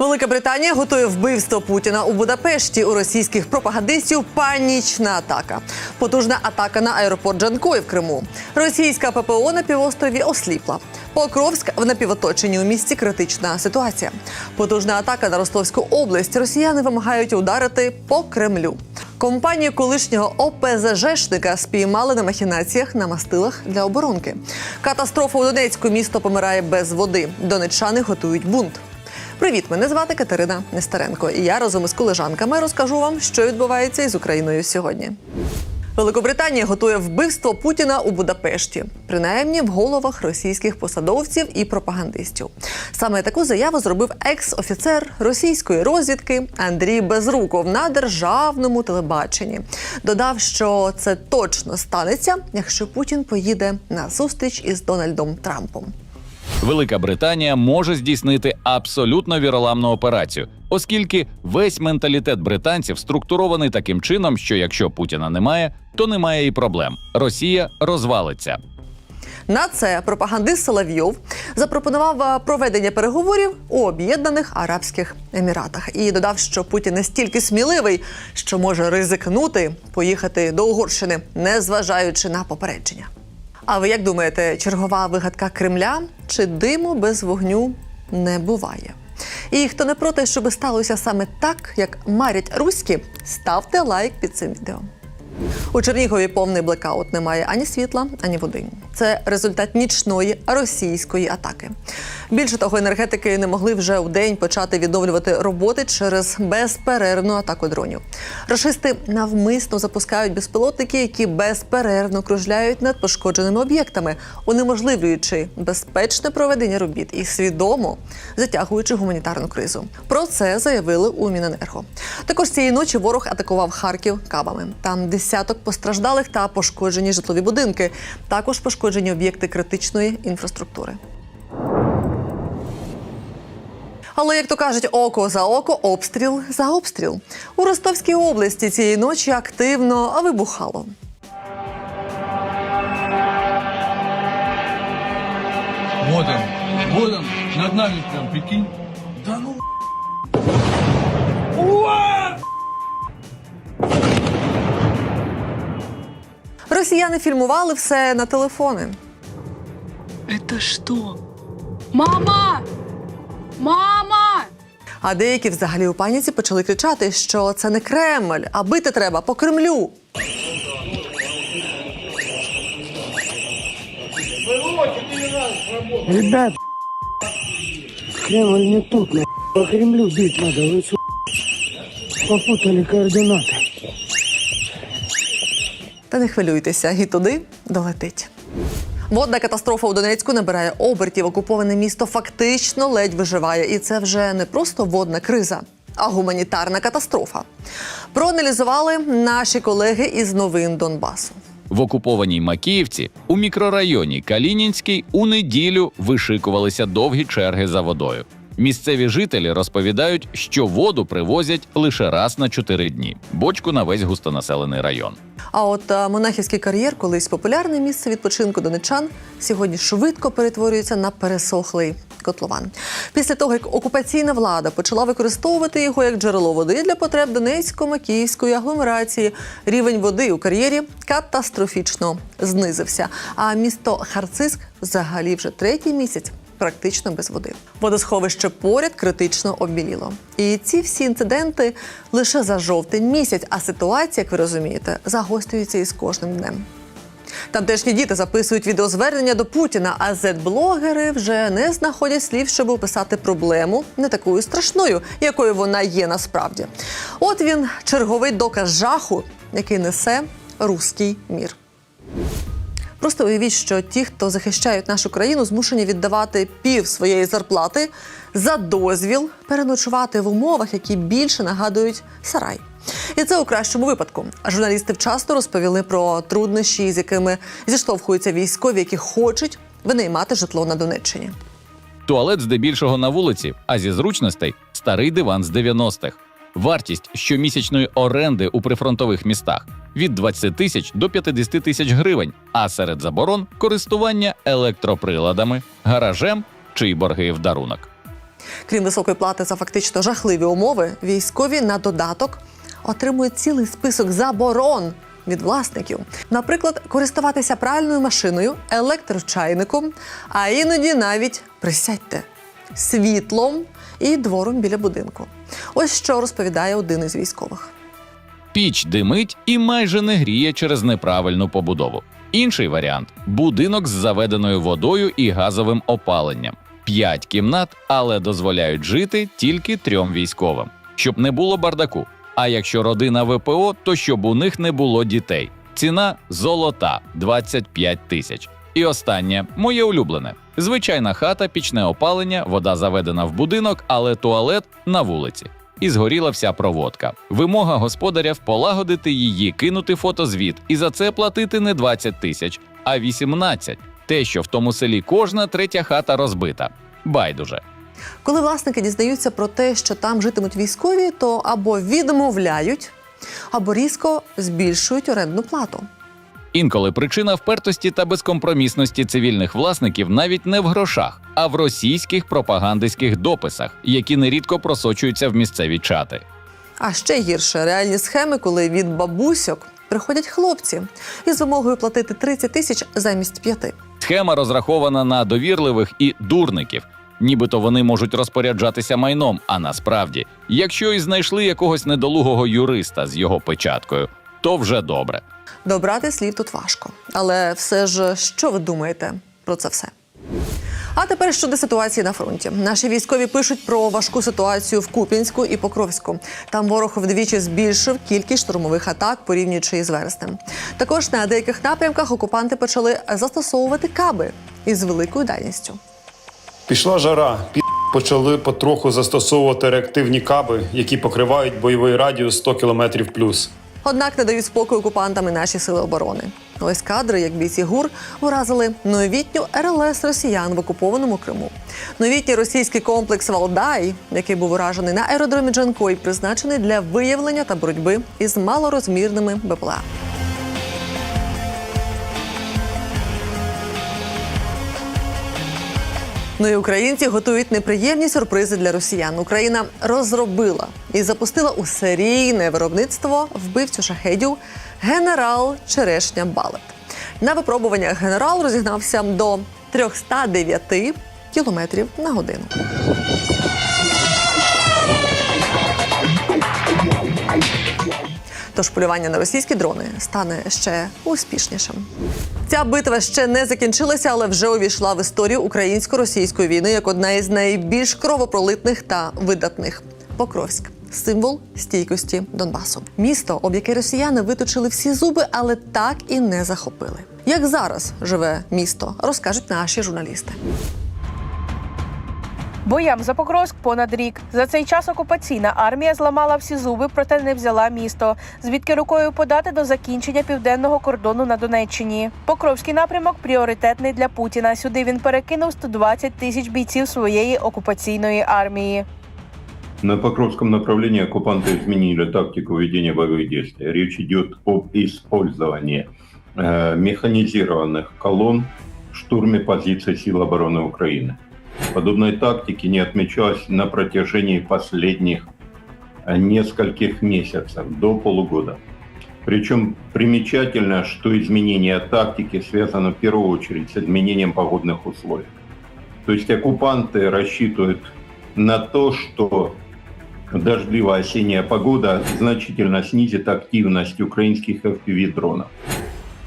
Велика Британія готує вбивство Путіна у Будапешті. У російських пропагандистів панічна атака. Потужна атака на аеропорт Джанкой в Криму. Російська ППО на півострові осліпла. Покровськ в напівоточенні у місті критична ситуація. Потужна атака на Ростовську область. Росіяни вимагають ударити по Кремлю. Компанію колишнього ОПЗЖшника спіймали на махінаціях на мастилах для оборонки. Катастрофа у Донецьку місто помирає без води. Донеччани готують бунт. Привіт, мене звати Катерина Нестеренко, і я разом із колежанками розкажу вам, що відбувається із Україною сьогодні. Великобританія готує вбивство Путіна у Будапешті, принаймні в головах російських посадовців і пропагандистів. Саме таку заяву зробив екс-офіцер російської розвідки Андрій Безруков на державному телебаченні. Додав, що це точно станеться, якщо Путін поїде на зустріч із Дональдом Трампом. Велика Британія може здійснити абсолютно віроламну операцію, оскільки весь менталітет британців структурований таким чином, що якщо Путіна немає, то немає і проблем. Росія розвалиться. На це пропагандист Соловйов запропонував е, проведення переговорів у Об'єднаних Арабських Еміратах і додав, що Путін настільки сміливий, що може ризикнути поїхати до Угорщини, незважаючи на попередження. А ви як думаєте, чергова вигадка Кремля чи диму без вогню не буває? І хто не проти, щоб сталося саме так, як марять руські, ставте лайк під цим відео. У Чернігові повний блекаут немає ані світла, ані води. Це результат нічної російської атаки. Більше того, енергетики не могли вже в день почати відновлювати роботи через безперервну атаку дронів. Рашисти навмисно запускають безпілотники, які безперервно кружляють над пошкодженими об'єктами, унеможливлюючи безпечне проведення робіт і свідомо затягуючи гуманітарну кризу. Про це заявили у Міненерго. Також цієї ночі ворог атакував Харків кабами. Там десяток постраждалих та пошкоджені житлові будинки. Також пошкоджені об'єкти критичної інфраструктури. Але як то кажуть, око за око, обстріл за обстріл. У Ростовській області цієї ночі активно вибухало. Вот он, вот над нами прям, прикинь. Росіяни фільмували все на телефони. Это что? Мама! Мама! А деякі взагалі у паніці почали кричати, що це не Кремль, а бити треба по Кремлю. Ребят, Кремль не тут, на. По Кремлю бить надо, вы что, попутали координаты. Та не хвилюйтеся, і туди долетить. Водна катастрофа у Донецьку набирає обертів. Окуповане місто фактично ледь виживає, і це вже не просто водна криза, а гуманітарна катастрофа. Проаналізували наші колеги із новин Донбасу. В окупованій Макіївці у мікрорайоні Калінінський у неділю вишикувалися довгі черги за водою. Місцеві жителі розповідають, що воду привозять лише раз на чотири дні бочку на весь густонаселений район. А от е, монахівський кар'єр, колись популярне місце відпочинку донечан, сьогодні швидко перетворюється на пересохлий котлован. Після того, як окупаційна влада почала використовувати його як джерело води для потреб Донецько-Макіївської агломерації, рівень води у кар'єрі катастрофічно знизився. А місто Харциск взагалі вже третій місяць. Практично без води. Водосховище поряд критично обміліло. І ці всі інциденти лише за жовтень місяць, а ситуація, як ви розумієте, загострюється із кожним днем. Тамтешні діти записують відеозвернення до Путіна, а зет-блогери вже не знаходять слів, щоб описати проблему не такою страшною, якою вона є насправді. От він черговий доказ жаху, який несе руський мір. Просто уявіть, що ті, хто захищають нашу країну, змушені віддавати пів своєї зарплати за дозвіл переночувати в умовах, які більше нагадують сарай. І це у кращому випадку. Журналісти вчасно розповіли про труднощі, з якими зіштовхуються військові, які хочуть винаймати житло на Донеччині. Туалет здебільшого на вулиці, а зі зручностей старий диван з 90-х. Вартість щомісячної оренди у прифронтових містах від 20 тисяч до 50 тисяч гривень, а серед заборон користування електроприладами, гаражем чи борги в дарунок. Крім високої плати за фактично жахливі умови, військові на додаток отримують цілий список заборон від власників. Наприклад, користуватися пральною машиною, електрочайником, а іноді навіть присядьте світлом і двором біля будинку. Ось що розповідає один із військових. Піч димить і майже не гріє через неправильну побудову. Інший варіант будинок з заведеною водою і газовим опаленням. П'ять кімнат, але дозволяють жити тільки трьом військовим, щоб не було бардаку. А якщо родина ВПО, то щоб у них не було дітей. Ціна золота 25 тисяч. І останнє моє улюблене: звичайна хата, пічне опалення, вода заведена в будинок, але туалет на вулиці. І згоріла вся проводка. Вимога господаря полагодити її, кинути фотозвіт і за це платити не 20 тисяч, а 18. Те, що в тому селі кожна третя хата розбита. Байдуже. Коли власники дізнаються про те, що там житимуть військові, то або відмовляють, або різко збільшують орендну плату. Інколи причина впертості та безкомпромісності цивільних власників навіть не в грошах, а в російських пропагандистських дописах, які нерідко просочуються в місцеві чати. А ще гірше реальні схеми, коли від бабусьок приходять хлопці із вимогою платити 30 тисяч замість п'яти. Схема розрахована на довірливих і дурників. Нібито вони можуть розпоряджатися майном, а насправді, якщо і знайшли якогось недолугого юриста з його печаткою, то вже добре. Добрати слів тут важко. Але все ж, що ви думаєте про це все? А тепер щодо ситуації на фронті. Наші військові пишуть про важку ситуацію в Куп'янську і Покровську. Там ворог вдвічі збільшив кількість штурмових атак, порівнюючи із вереснем. Також на деяких напрямках окупанти почали застосовувати каби із великою дальністю. Пішла жара. Почали потроху застосовувати реактивні каби, які покривають бойовий радіус 100 км плюс. Однак не дають спокою окупантам наші сили оборони. Ось кадри, як бійці ГУР вразили новітню РЛС росіян в окупованому Криму. Новітній російський комплекс Валдай, який був уражений на аеродромі Джанкой, призначений для виявлення та боротьби із малорозмірними БПЛА. Ну і українці готують неприємні сюрпризи для росіян. Україна розробила і запустила у серійне виробництво вбивцю шахедів генерал Черешня Балет. На випробування генерал розігнався до 309 кілометрів на годину. Тож полювання на російські дрони стане ще успішнішим. Ця битва ще не закінчилася, але вже увійшла в історію українсько-російської війни як одна із найбільш кровопролитних та видатних. Покровськ символ стійкості Донбасу. Місто, об яке росіяни виточили всі зуби, але так і не захопили. Як зараз живе місто, розкажуть наші журналісти. Боям за Покровськ понад рік. За цей час окупаційна армія зламала всі зуби, проте не взяла місто. Звідки рукою подати до закінчення південного кордону на Донеччині. Покровський напрямок пріоритетний для Путіна. Сюди він перекинув 120 тисяч бійців своєї окупаційної армії. На Покровском направлении оккупанты изменили тактику ведения боевых действий. Речь идет об использовании э, механизированных колонн в штурме позиций сил обороны Украины. Подобной тактики не отмечалось на протяжении последних э, нескольких месяцев, до полугода. Причем примечательно, что изменение тактики связано в первую очередь с изменением погодных условий. То есть оккупанты рассчитывают на то, что дождливая осенняя погода значительно снизит активность украинских FPV-дронов.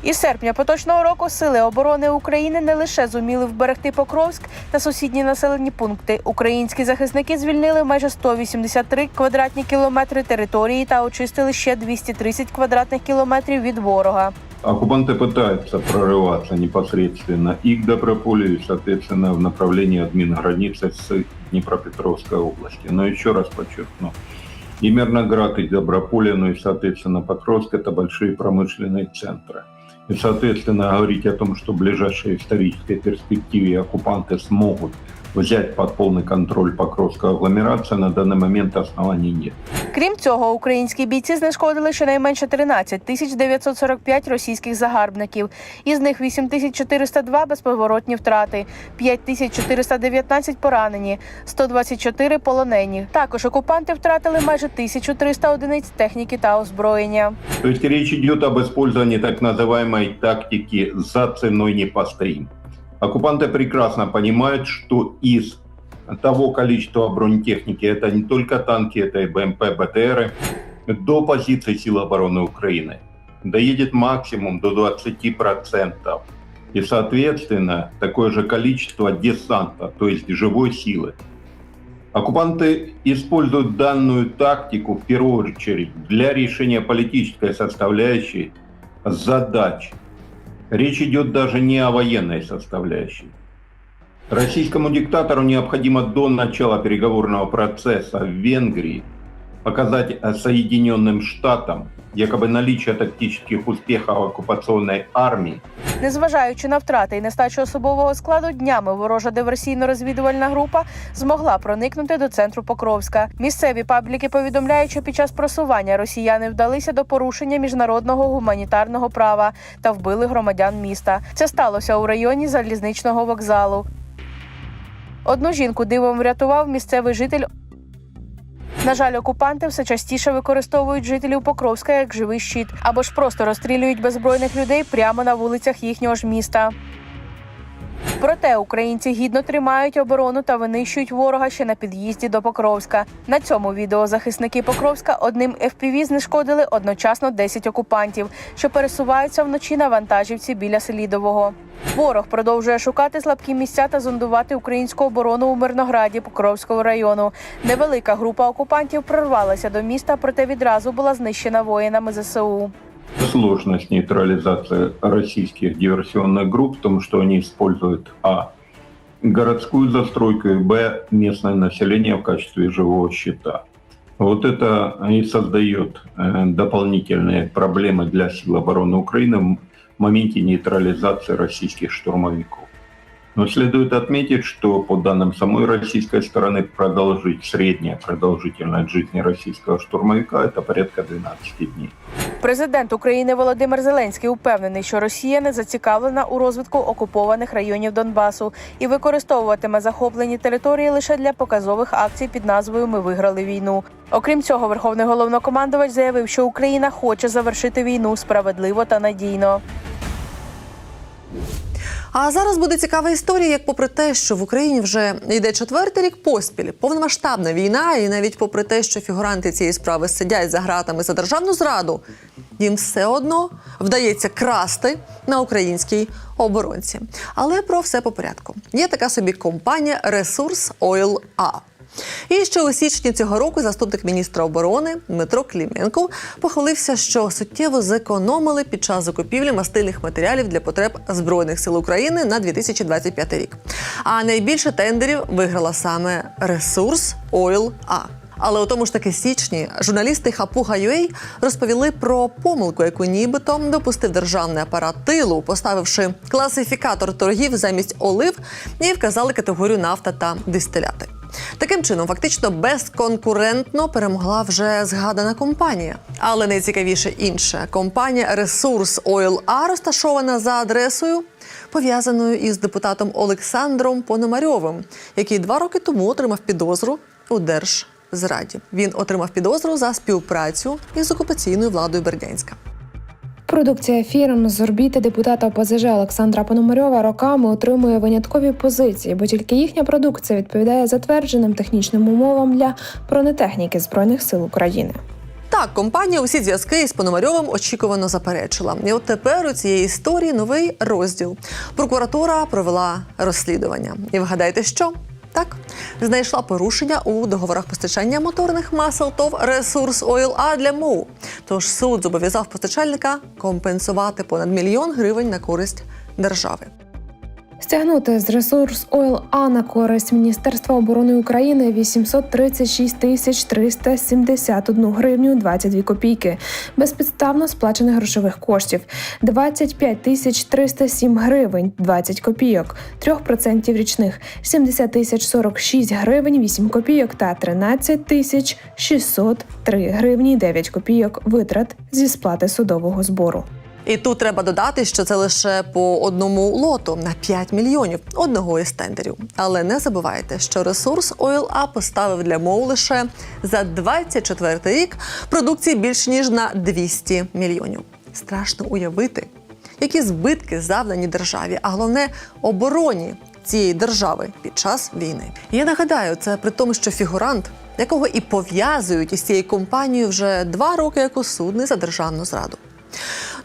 Із серпня поточного року сили оборони України не лише зуміли вберегти Покровськ та сусідні населені пункти. Українські захисники звільнили майже 183 квадратні кілометри території та очистили ще 230 квадратних кілометрів від ворога. Оккупанты пытаются прорываться непосредственно и к Доброполю, и, соответственно, в направлении админ границы с Днепропетровской области. Но еще раз подчеркну, и Мирноград, и Доброполе, ну и, соответственно, Покровск – это большие промышленные центры. И, соответственно, говорить о том, что в ближайшей исторической перспективе оккупанты смогут взять под полный контроль Покровскую агломерацию на данный момент оснований нет. Крім цього, українські бійці знешкодили щонайменше 13 тисяч 945 російських загарбників. Із них 8 тисяч 402 безповоротні втрати, 5 тисяч 419 поранені, 124 полонені. Також окупанти втратили майже 1300 одиниць техніки та озброєння. То есть речь идет об использовании так называемой тактики «за ценой не постоим». Оккупанты прекрасно понимают, что из того количества бронетехники, это не только танки, это и БМП, БТРы, до позиций сил обороны Украины доедет максимум до 20%. И, соответственно, такое же количество десанта, то есть живой силы. Оккупанты используют данную тактику в первую очередь для решения политической составляющей задач. Речь идет даже не о военной составляющей. Российскому диктатору необходимо до начала переговорного процесса в Венгрии показать Соединенным Штатам якобы наличие тактических успехов оккупационной армии Незважаючи на втрати і нестачу особового складу, днями ворожа диверсійно-розвідувальна група змогла проникнути до центру Покровська. Місцеві пабліки повідомляють, що під час просування росіяни вдалися до порушення міжнародного гуманітарного права та вбили громадян міста. Це сталося у районі залізничного вокзалу. Одну жінку дивом врятував місцевий житель. На жаль, окупанти все частіше використовують жителів Покровська як живий щит або ж просто розстрілюють беззбройних людей прямо на вулицях їхнього ж міста. Проте українці гідно тримають оборону та винищують ворога ще на під'їзді до Покровська. На цьому відео захисники Покровська одним FPV знешкодили одночасно 10 окупантів, що пересуваються вночі на вантажівці біля Селідового. Ворог продовжує шукати слабкі місця та зондувати українську оборону у Мирнограді Покровського району. Невелика група окупантів прорвалася до міста, проте відразу була знищена воїнами ЗСУ. Сложность нейтрализации российских диверсионных групп в том, что они используют а. городскую застройку и б. местное население в качестве живого щита. Вот это и создает э, дополнительные проблемы для сил обороны Украины в моменте нейтрализации российских штурмовиков. Но следует отметить, что по данным самой российской стороны продолжить средняя продолжительность жизни российского штурмовика это порядка 12 дней. Президент України Володимир Зеленський упевнений, що Росія не зацікавлена у розвитку окупованих районів Донбасу і використовуватиме захоплені території лише для показових акцій під назвою Ми виграли війну. Окрім цього, верховний головнокомандувач заявив, що Україна хоче завершити війну справедливо та надійно. А зараз буде цікава історія, як попри те, що в Україні вже йде четвертий рік поспіль, повномасштабна війна, і навіть попри те, що фігуранти цієї справи сидять за гратами за державну зраду, їм все одно вдається красти на українській оборонці. Але про все по порядку. Є така собі компанія Ресурс Ойл А. І ще у січні цього року заступник міністра оборони Дмитро Кліменко похвалився, що суттєво зекономили під час закупівлі мастильних матеріалів для потреб збройних сил України на 2025 рік. А найбільше тендерів виграла саме ресурс Ойл А. Але у тому ж таки січні журналісти Хапуга.ua розповіли про помилку, яку нібито допустив державний апарат тилу, поставивши класифікатор торгів замість олив і вказали категорію нафта та дистиляти. Таким чином, фактично безконкурентно перемогла вже згадана компанія. Але найцікавіше інше компанія Ресурс Ойл А розташована за адресою, пов'язаною із депутатом Олександром Пономарьовим, який два роки тому отримав підозру у Держзраді. Він отримав підозру за співпрацю із окупаційною владою Бердянська. Продукція фірм з орбіти депутата ОПЗЖ Олександра Пономарьова роками отримує виняткові позиції, бо тільки їхня продукція відповідає затвердженим технічним умовам для бронетехніки Збройних сил України. Так, компанія усі зв'язки із Пономарьовим очікувано заперечила. І от тепер у цієї історії новий розділ. Прокуратура провела розслідування. І вгадайте, що? Так, знайшла порушення у договорах постачання моторних масел ТОВ Ресурс Ойл А для МОУ. Тож суд зобов'язав постачальника компенсувати понад мільйон гривень на користь держави. Стягнути з ресурс ОЛА на користь Міністерства оборони України 836 тисяч 371 гривню 22 копійки безпідставно сплачених грошових коштів, 25 тисяч 307 гривень 20 копійок, 3% річних, 70 тисяч 46 гривень 8 копійок та 13 тисяч 603 гривні 9 копійок витрат зі сплати судового збору. І тут треба додати, що це лише по одному лоту на 5 мільйонів одного із тендерів. Але не забувайте, що ресурс ОЛА поставив для мов лише за 24 рік продукції більш ніж на 200 мільйонів. Страшно уявити, які збитки завдані державі, а головне обороні цієї держави під час війни. Я нагадаю, це при тому, що фігурант, якого і пов'язують із цією компанією вже два роки як осудний за державну зраду.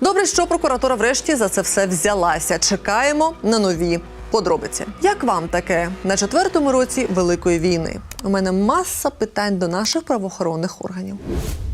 Добре, що прокуратура врешті за це все взялася. Чекаємо на нові подробиці. Як вам таке на четвертому році великої війни? У мене маса питань до наших правоохоронних органів.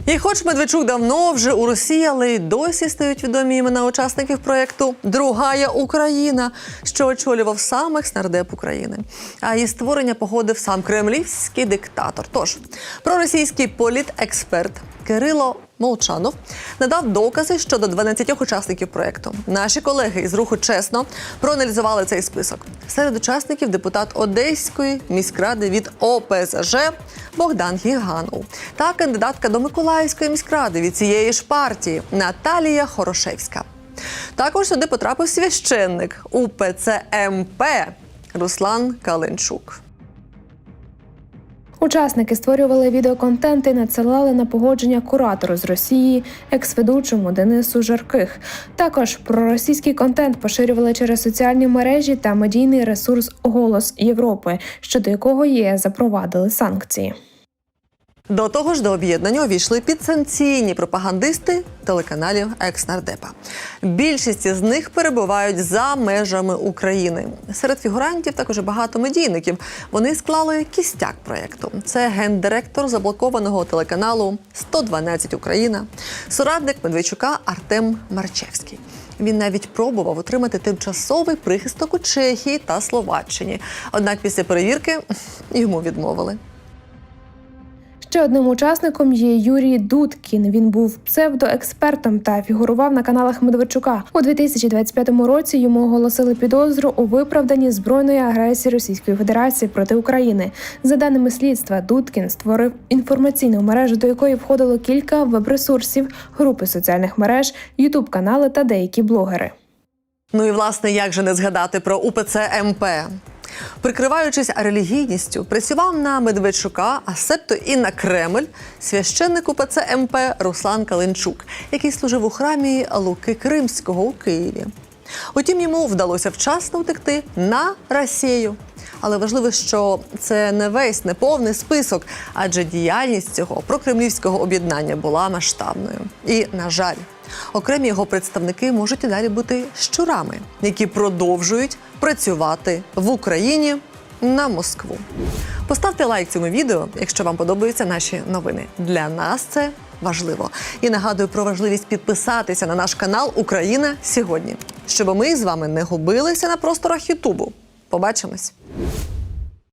І хоч Медведчук давно вже у Росії, але й досі стають відомі імена учасників проєкту Другая Україна, що очолював сам екснардеп України. А її створення погодив сам кремлівський диктатор. Тож проросійський політексперт Кирило Молчанов надав докази щодо 12 учасників проєкту. Наші колеги із руху чесно проаналізували цей список. Серед учасників депутат Одеської міськради від ОПЗЖ Богдан Гіганов та кандидатка до Миколаївської міськради від цієї ж партії Наталія Хорошевська. Також сюди потрапив священник УПЦ МП Руслан Каленчук. Учасники створювали відеоконтент і надсилали на погодження куратору з Росії, екс-ведучому Денису Жарких. Також проросійський контент поширювали через соціальні мережі та медійний ресурс Голос Європи, щодо якого ЄС запровадили санкції. До того ж, до об'єднання увійшли підсанкційні пропагандисти телеканалів екснардепа. Більшість із них перебувають за межами України. Серед фігурантів також багато медійників. Вони склали кістяк проєкту. Це гендиректор заблокованого телеканалу 112 Україна, сорадник Медведчука Артем Марчевський. Він навіть пробував отримати тимчасовий прихисток у Чехії та Словаччині. Однак після перевірки йому відмовили. Ще одним учасником є Юрій Дудкін. Він був псевдоекспертом та фігурував на каналах Медведчука. У 2025 році йому оголосили підозру у виправданні збройної агресії Російської Федерації проти України. За даними слідства, Дудкін створив інформаційну мережу, до якої входило кілька веб-ресурсів, групи соціальних мереж, ютуб канали та деякі блогери. Ну і власне, як же не згадати про УПЦ МП? Прикриваючись релігійністю, працював на Медведчука, а себто і на Кремль священник УПЦ МП Руслан Каленчук, який служив у храмі Луки Кримського у Києві. Утім, йому вдалося вчасно втекти на Росію. Але важливо, що це не весь неповний список, адже діяльність цього прокремлівського об'єднання була масштабною. І, на жаль, окремі його представники можуть і далі бути щурами, які продовжують працювати в Україні на Москву. Поставте лайк цьому відео, якщо вам подобаються наші новини. Для нас це важливо. І нагадую про важливість підписатися на наш канал Україна сьогодні, щоб ми з вами не губилися на просторах Ютубу. Побачимось!